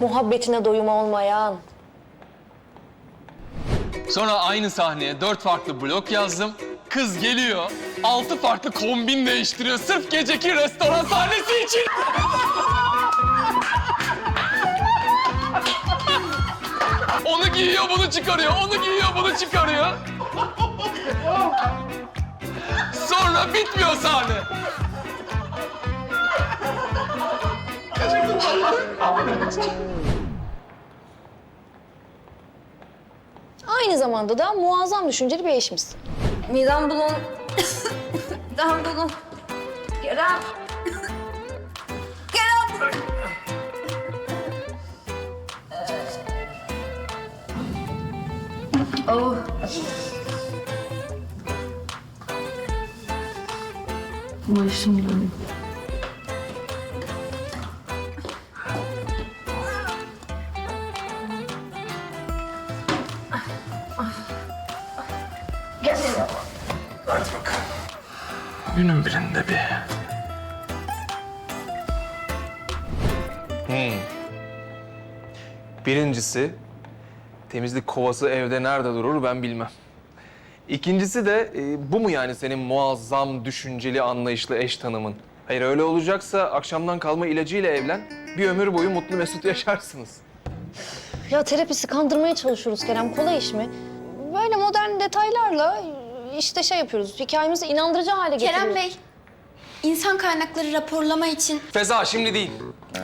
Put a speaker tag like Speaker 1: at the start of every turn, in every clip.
Speaker 1: Muhabbetine doyum olmayan.
Speaker 2: Sonra aynı sahneye dört farklı blok yazdım. Kız geliyor, altı farklı kombin değiştiriyor sırf geceki restoran sahnesi için. Onu giyiyor, bunu çıkarıyor. Onu giyiyor, bunu çıkarıyor. Sonra bitmiyor sahne.
Speaker 1: Aynı zamanda da muazzam düşünceli bir eşimiz.
Speaker 3: Midem bulun. Midem bulun. Kerem. Kerem. Oh. Başım dönüyor.
Speaker 2: Günün birinde bir. Hmm. Birincisi, temizlik kovası evde nerede durur ben bilmem. İkincisi de e, bu mu yani senin muazzam, düşünceli, anlayışlı eş tanımın? Hayır öyle olacaksa akşamdan kalma ilacıyla evlen, bir ömür boyu mutlu mesut yaşarsınız.
Speaker 1: Ya terapisi kandırmaya çalışıyoruz Kerem. Kolay iş mi? Böyle modern detaylarla işte şey yapıyoruz. Hikayemizi inandırıcı hale getiriyoruz.
Speaker 4: Kerem Bey, insan kaynakları raporlama için...
Speaker 2: Feza şimdi değil.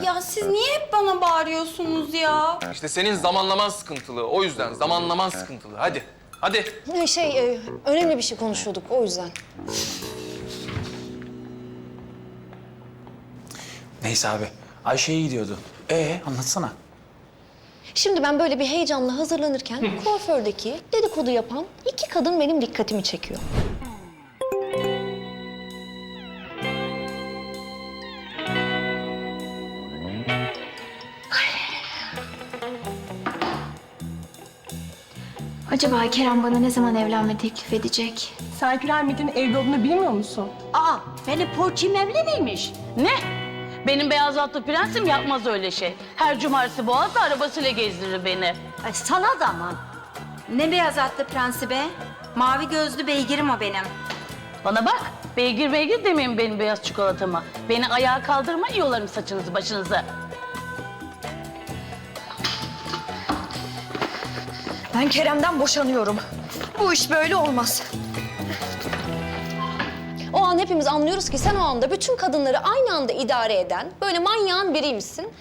Speaker 4: Ya siz niye hep bana bağırıyorsunuz ya?
Speaker 2: İşte senin zamanlaman sıkıntılı. O yüzden zamanlaman sıkıntılı. Hadi, hadi.
Speaker 1: Ne Şey, e, önemli bir şey konuşuyorduk o yüzden.
Speaker 5: Neyse abi. Ayşe'ye gidiyordu. Ee anlatsana.
Speaker 1: Şimdi ben böyle bir heyecanla hazırlanırken kuafördeki dedikodu yapan iki kadın benim dikkatimi çekiyor.
Speaker 4: Acaba Kerem bana ne zaman evlenme teklif edecek?
Speaker 6: Sen Piramid'in evli olduğunu bilmiyor musun?
Speaker 7: Aa, Feli Porçim evli miymiş? Ne? Benim beyaz atlı prensim yapmaz öyle şey. Her cumartesi Boğaz'da arabasıyla gezdirir beni.
Speaker 3: Ay sana da aman. Ne beyaz atlı prensi be? Mavi gözlü beygirim o benim.
Speaker 7: Bana bak, beygir beygir demeyin benim beyaz çikolatama. Beni ayağa kaldırma, yolarım saçınızı başınızı.
Speaker 1: Ben Kerem'den boşanıyorum. Bu iş böyle olmaz. An hepimiz anlıyoruz ki sen o anda bütün kadınları aynı anda idare eden böyle manyağın biriymişsin.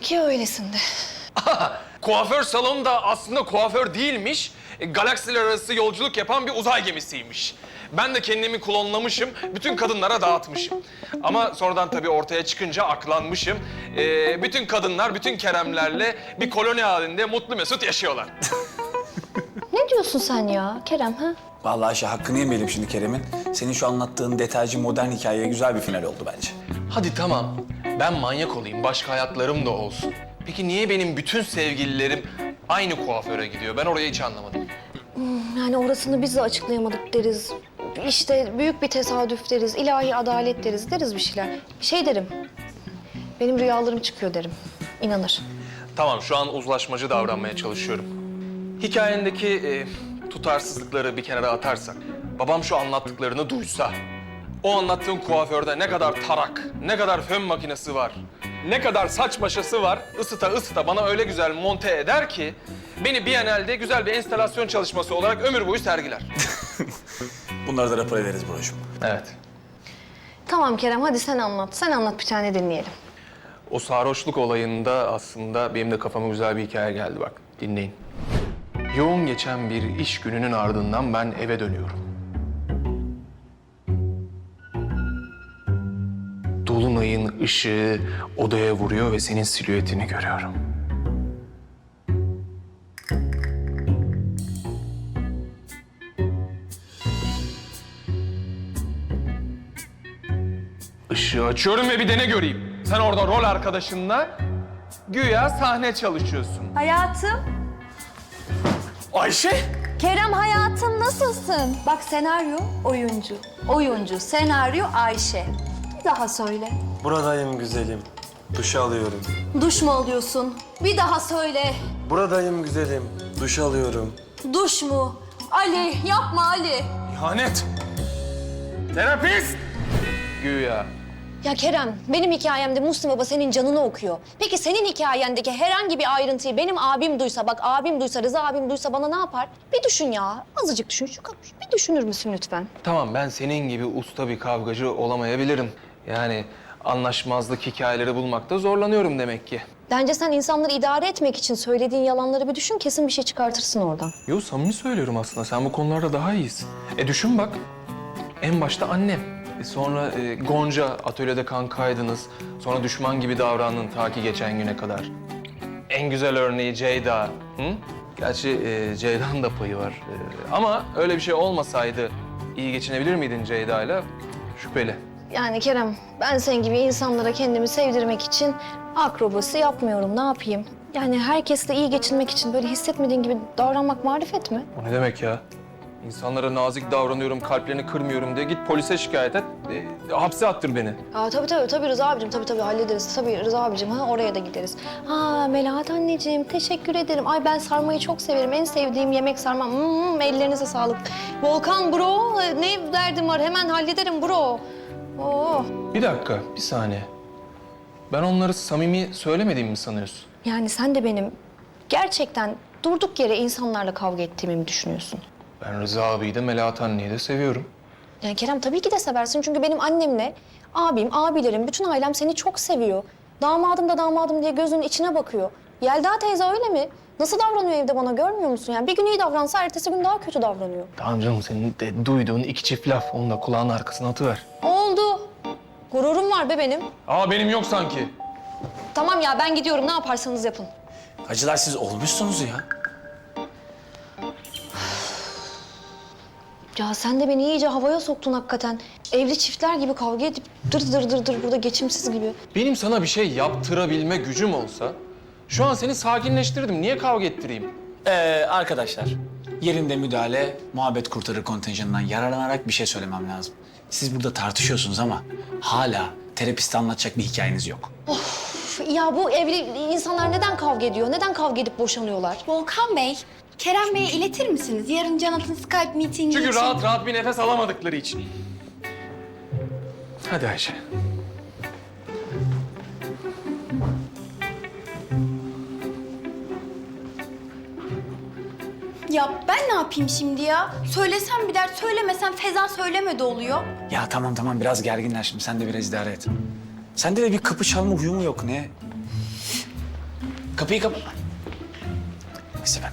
Speaker 1: Ki öylesin de.
Speaker 2: Kuaför salonu da aslında kuaför değilmiş. e, Galaksiler arası yolculuk yapan bir uzay gemisiymiş. Ben de kendimi klonlamışım, bütün kadınlara dağıtmışım. Ama sonradan tabii ortaya çıkınca aklanmışım. Ee, bütün kadınlar, bütün Keremlerle bir koloni halinde mutlu mesut yaşıyorlar.
Speaker 1: Diyorsun sen ya Kerem ha?
Speaker 5: Vallahi Ayşe hakkını yemeyelim şimdi Kerem'in. Senin şu anlattığın detaycı modern hikayeye güzel bir final oldu bence.
Speaker 2: Hadi tamam, ben manyak olayım, başka hayatlarım da olsun. Peki niye benim bütün sevgililerim aynı kuaföre gidiyor? Ben orayı hiç anlamadım.
Speaker 1: Yani orasını biz de açıklayamadık deriz. İşte büyük bir tesadüf deriz, ilahi adalet deriz, deriz bir şeyler. Şey derim, benim rüyalarım çıkıyor derim. İnanır.
Speaker 2: Tamam, şu an uzlaşmacı davranmaya çalışıyorum. Hikayendeki e, tutarsızlıkları bir kenara atarsak, babam şu anlattıklarını duysa, o anlattığın kuaförde ne kadar tarak, ne kadar fön makinesi var, ne kadar saç maşası var, ısıta ısıta bana öyle güzel monte eder ki, beni Biennale'de güzel bir enstalasyon çalışması olarak ömür boyu sergiler.
Speaker 5: Bunları da rapor ederiz brocum.
Speaker 2: Evet.
Speaker 1: Tamam Kerem, hadi sen anlat. Sen anlat bir tane dinleyelim.
Speaker 2: O sarhoşluk olayında aslında benim de kafama güzel bir hikaye geldi bak. Dinleyin. Yoğun geçen bir iş gününün ardından ben eve dönüyorum. Dolunayın ışığı odaya vuruyor ve senin silüetini görüyorum. Işığı açıyorum ve bir de ne göreyim? Sen orada rol arkadaşınla güya sahne çalışıyorsun.
Speaker 3: Hayatım.
Speaker 2: Ayşe!
Speaker 3: Kerem hayatım nasılsın? Bak senaryo oyuncu. Oyuncu, senaryo Ayşe. Bir daha söyle.
Speaker 8: Buradayım güzelim. Duş alıyorum.
Speaker 1: Duş mu alıyorsun? Bir daha söyle.
Speaker 8: Buradayım güzelim. Duş alıyorum.
Speaker 1: Duş mu? Ali yapma Ali.
Speaker 2: İhanet! Terapist! Güya.
Speaker 1: Ya Kerem, benim hikayemde Muhsin Baba senin canını okuyor. Peki senin hikayendeki herhangi bir ayrıntıyı benim abim duysa, bak abim duysa, Rıza abim duysa bana ne yapar? Bir düşün ya, azıcık düşün. Şu. Bir düşünür müsün lütfen?
Speaker 2: Tamam ben senin gibi usta bir kavgacı olamayabilirim. Yani anlaşmazlık hikayeleri bulmakta zorlanıyorum demek ki.
Speaker 1: Bence sen insanları idare etmek için söylediğin yalanları bir düşün, kesin bir şey çıkartırsın oradan.
Speaker 2: Yo samimi söylüyorum aslında. Sen bu konularda daha iyisin. E düşün bak. En başta annem. E sonra e, Gonca atölyede kankaydınız. Sonra düşman gibi davrandın ta ki geçen güne kadar. En güzel örneği Ceyda. Hı? Gerçi e, Ceyda'nın da payı var. E, ama öyle bir şey olmasaydı iyi geçinebilir miydin Ceyda'yla? Şüpheli.
Speaker 1: Yani Kerem, ben senin gibi insanlara kendimi sevdirmek için akrobasi yapmıyorum. Ne yapayım? Yani herkesle iyi geçinmek için böyle hissetmediğin gibi davranmak marifet mi?
Speaker 2: O ne demek ya? İnsanlara nazik davranıyorum, kalplerini kırmıyorum diye git polise şikayet et. e, hapse attır beni.
Speaker 1: Aa, tabii tabii tabii Rıza abicim tabii tabii hallederiz. Tabii Rıza abicim ha oraya da gideriz. Ha Melahat anneciğim teşekkür ederim. Ay ben sarmayı çok severim. En sevdiğim yemek sarma. Hmm, ellerinize sağlık. Volkan bro ne derdim var hemen hallederim bro. Oo.
Speaker 2: Bir dakika, bir saniye. Ben onları samimi söylemediğimi mi sanıyorsun?
Speaker 1: Yani sen de benim gerçekten durduk yere insanlarla kavga ettiğimi mi düşünüyorsun?
Speaker 2: Ben Rıza abiyi de Melahat anneyi de seviyorum.
Speaker 1: Yani Kerem tabii ki de seversin çünkü benim annemle abim, abilerim, bütün ailem seni çok seviyor. Damadım da damadım diye gözünün içine bakıyor. Yelda teyze öyle mi? Nasıl davranıyor evde bana görmüyor musun? Yani bir gün iyi davransa ertesi gün daha kötü davranıyor.
Speaker 2: Tamam canım senin de duyduğun iki çift laf. Onu da kulağın arkasına atıver.
Speaker 1: Oldu. Gururum var be benim.
Speaker 2: Aa benim yok sanki.
Speaker 1: Tamam ya ben gidiyorum ne yaparsanız yapın.
Speaker 5: Hacılar siz olmuşsunuz ya.
Speaker 1: Ya sen de beni iyice havaya soktun hakikaten. Evli çiftler gibi kavga edip dır dır dır dır burada geçimsiz gibi.
Speaker 2: Benim sana bir şey yaptırabilme gücüm olsa... ...şu an seni sakinleştirdim. Niye kavga ettireyim?
Speaker 5: Ee, arkadaşlar, yerinde müdahale, muhabbet kurtarır kontenjanından yararlanarak bir şey söylemem lazım. Siz burada tartışıyorsunuz ama hala terapiste anlatacak bir hikayeniz yok.
Speaker 1: Üf, Ya bu evli insanlar neden kavga ediyor? Neden kavga edip boşanıyorlar?
Speaker 4: Volkan Bey, Kerem Bey'e iletir misiniz? Yarın Canat'ın Skype meetingi
Speaker 2: Çünkü
Speaker 4: için.
Speaker 2: rahat rahat bir nefes alamadıkları için. Hadi Ayşe.
Speaker 4: Ya ben ne yapayım şimdi ya? Söylesem bir dert, söylemesem Feza söylemedi oluyor.
Speaker 5: Ya tamam tamam biraz gerginler şimdi. Sen de biraz idare et. Sende de bir kapı çalma huyu mu yok ne? Kapıyı kapa. Neyse ben.